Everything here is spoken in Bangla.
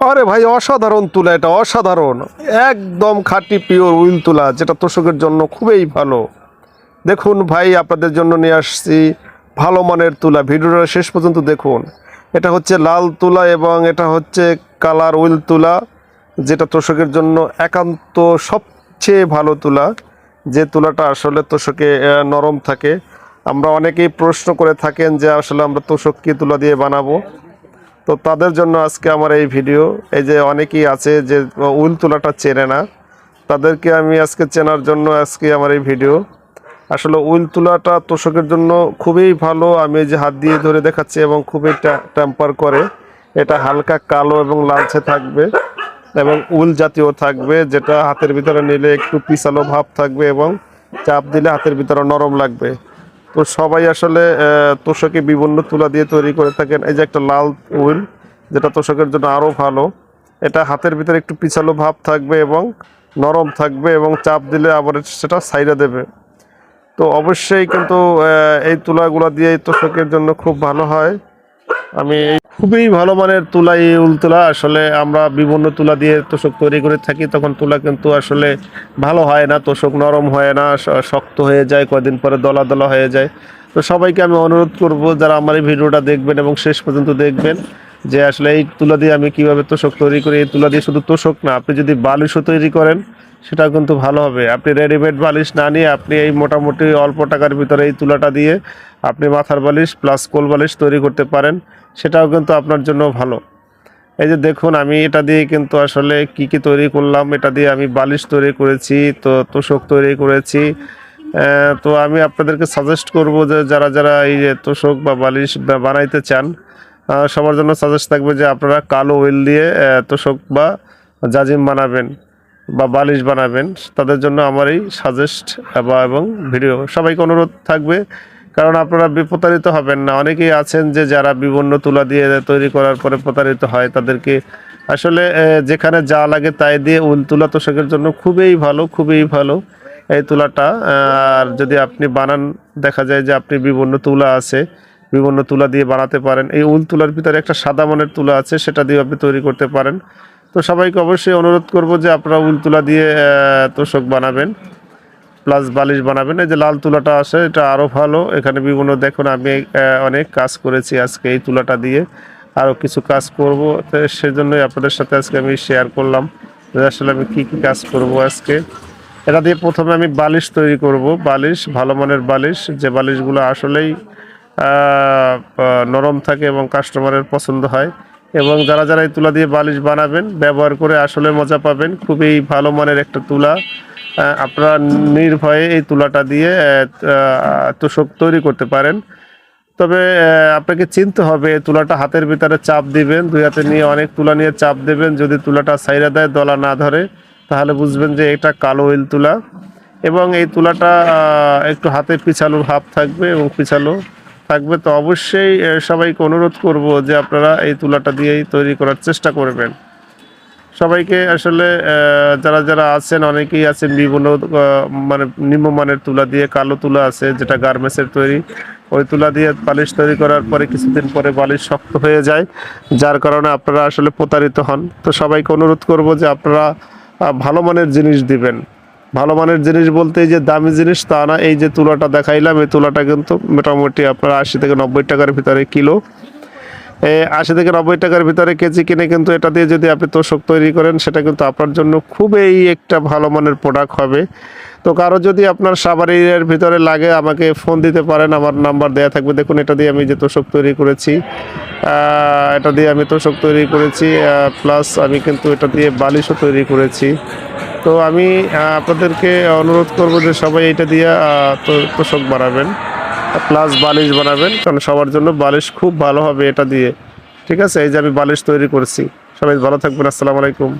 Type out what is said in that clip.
আরে ভাই, অসাধারণ তুলা এটা, অসাধারণ। একদম খাঁটি পিওর উইল তুলা, যেটা তোষকের জন্য খুবই ভালো। দেখুন ভাই, আপনাদের জন্য নিয়ে আসছি ভালো মানের তুলা। ভিডিওটা শেষ পর্যন্ত দেখুন। এটা হচ্ছে লাল তুলা এবং এটা হচ্ছে কালার উইল তুলা, যেটা তোষকের জন্য একান্ত সবচেয়ে ভালো তুলা। যে তুলাটা আসলে তোষকে নরম থাকে। আমরা অনেকেই প্রশ্ন করে থাকেন যে আসলে আমরা তোষক কী তুলা দিয়ে বানাবো? তো তাদের জন্য আজকে আমার এই ভিডিও, এই যে অনেকেই আছে যে উল তোলাটা চেনে না, তাদেরকে আমি আজকে চেনার জন্য আজকে আমার এই ভিডিও। আসলে উইল তোলাটা তোষকের জন্য খুবই ভালো, আমি যে হাত দিয়ে ধরে দেখাচ্ছি এবং খুবই টেম্পার করে। এটা হালকা কালো এবং লালচে থাকবে এবং উল জাতীয় থাকবে, যেটা হাতের ভিতরে নিলে একটু পিছালো ভাব থাকবে এবং চাপ দিলে হাতের ভিতরে নরম লাগবে। তো সবাই আসলে তোষকে বিভিন্ন তুলা দিয়ে তৈরি করে থাকেন। এই যে একটা লাল উইল যেটা তোষকের জন্য আরও ভালো। এটা হাতের ভিতরে একটু পিছালো ভাব থাকবে এবং নরম থাকবে এবং চাপ দিলে আবার সেটা সাইডে দেবে। তো অবশ্যই কিন্তু এই তুলাগুলা দিয়ে তোষকের জন্য খুব ভালো হয়। আমি এই খুবই ভালো মানের তুলা এই উল তুলা। আসলে আমরা বিভিন্ন তুলা দিয়ে তোষক তৈরি করে থাকি, তখন তুলা কিন্তু আসলে ভালো হয় না, তোষক নরম হয় না শক্ত হয়ে যায় কদিন পরে দলা দলা হয়ে যায়। তো সবাইকে আমি অনুরোধ করব, যারা আমার এই ভিডিওটা দেখবেন এবং শেষ পর্যন্ত দেখবেন যে আসলে এই তুলা দিয়ে আমি কীভাবে তোষক তৈরি করি, এই তুলা দিয়ে শুধু তোষক না, আপনি যদি বালিশও তৈরি করেন, সেটাও কিন্তু ভালো হবে। আপনি রেডিমেড বালিশ না নিয়ে আপনি এই মোটামুটি অল্প টাকার ভিতরে এই তুলাটা দিয়ে আপনি মাথার বালিশ প্লাস কোল বালিশ তৈরি করতে পারেন, সেটাও কিন্তু আপনার জন্য ভালো। এই যে দেখুন, আমি এটা দিয়ে কিন্তু আসলে কি কি তৈরি করলাম, এটা দিয়ে আমি বালিশ তৈরি করেছি, তো তোষক তৈরি করেছি। তো আমি আপনাদেরকে সাজেস্ট করব যে যারা যারা এই তোষক বা বালিশ বানাইতে চান সবার জন্য সাজেস্ট থাকবে যে আপনারা কালো ওয়েল দিয়ে তোষক বা জাজিম বানাবেন বা বালিশ বানাবেন। তাদের জন্য আমার এই সাজেস্ট বা এবং ভিডিও সবাইকে অনুরোধ থাকবে, কারণ আপনারা বি- প্রতারিত হবেন না। অনেকেই আছেন যে যারা বিভিন্ন তুলা দিয়ে তৈরি করার পরে প্রতারিত হয়, তাদেরকে আসলে যেখানে যা লাগে তাই দিয়ে উল, তুলা তোষকের জন্য খুবই ভালো খুবই ভালো এই তুলাটা। আর যদি আপনি বানান, দেখা যায় যে আপনি বিভিন্ন তুলা আছে বিভিন্ন তুলা দিয়ে বানাতে পারেন। এই উল তুলার ভিতরে একটা সাদা মনের তুলা আছে, সেটা দিয়ে আপনি তৈরি করতে পারেন। তো সবাইকে অবশ্যই অনুরোধ করব যে আপনারা উল তুলা দিয়ে তোষক বানাবেন, প্লাস বালিশ বানাবেন। এই যে লাল তুলাটা আসে এটা আরও ভালো। এখানে বিভিন্ন, দেখুন, আমি অনেক কাজ করেছি আজকে এই তুলাটা দিয়ে। আরও কিছু কাজ করব। তো সেজন্যই আপনাদের সাথে আজকে আমি শেয়ার করলাম আসলে আমি কী কী কাজ করব আজকে। এটা দিয়ে প্রথমে আমি বালিশ তৈরি করব। বালিশ, ভালো মানের বালিশ। যে বালিশগুলো আসলেই নরম থাকে এবং কাস্টমারের পছন্দ হয়। এবং যারা যারা এই তুলা দিয়ে বালিশ বানাবেন, ব্যবহার করে আসলে মজা পাবেন। খুবই ভালো মানের একটা তুলা। আপনারা নির্ভয়ে এই তুলাটা দিয়ে তোষক তৈরি করতে পারেন। তবে আপনাকে চিনতে হবে, তুলাটা হাতের ভিতরে চাপ দিবেন, দুই হাতে নিয়ে অনেক তুলা নিয়ে চাপ দেবেন। যদি তুলাটা সাইরা দেয়, দলা না ধরে, তাহলে বুঝবেন যে এটা কালো ইল তুলা। এবং এই তুলাটা একটু হাতে পিছালো ভাব থাকবে এবং পিছালো থাকবে, তো অবশ্যই সবাইকে অনুরোধ করব যে আপনারা এই তুলাটা দিয়েই তৈরি করার চেষ্টা করবেন। সবাইকে আসলে যারা যারা আছেন, অনেকেই আছেন, বিভিন্ন মানে নিম্নমানের তুলা দিয়ে, কালো তুলা আছে, যেটা গার্মেন্টসের তৈরি। ওই তুলা দিয়ে বালিশ তৈরি করার পরে কিছুদিন পরে বালিশ শক্ত হয়ে যায়, যার কারণে আপনারা আসলে প্রতারিত হন। তো সবাইকে অনুরোধ করব যে আপনারা ভালো মানের জিনিস দিবেন। ভালো মানের জিনিস বলতে এই যে দামি জিনিস তা না, এই যে তুলাটা দেখাইলাম, এই তুলাটা কিন্তু মোটামুটি আপনার আশি থেকে নব্বই টাকার ভিতরে কিলো। আশি থেকে নব্বই টাকার ভিতরে কেজি কিনে কিন্তু এটা দিয়ে যদি আপনি তোষক তৈরি করেন, সেটা কিন্তু আপনার জন্য খুবই একটা ভালো মানের প্রোডাক্ট হবে। তো কারও যদি আপনার সাবারির ভিতরে লাগে, আমাকে ফোন দিতে পারেন, আমার নাম্বার দেয়া থাকবে। দেখুন, এটা দিয়ে আমি যে তোষক তৈরি করেছি এটা দিয়ে আমি তোষক তৈরি করেছি প্লাস আমি কিন্তু এটা দিয়ে বালিশও তৈরি করেছি। তো আমি আপনাদেরকে অনুরোধ করব যে সবাই এটা দিয়ে তোষক বানাবেন, প্লাস বালিশ বানাবেন। কারণ সবার জন্য বালিশ খুব ভালো হবে এটা দিয়ে। ঠিক আছে? এই যে আমি বালিশ তৈরি করছি। সবাই ভালো থাকবেন। আসসালামু আলাইকুম।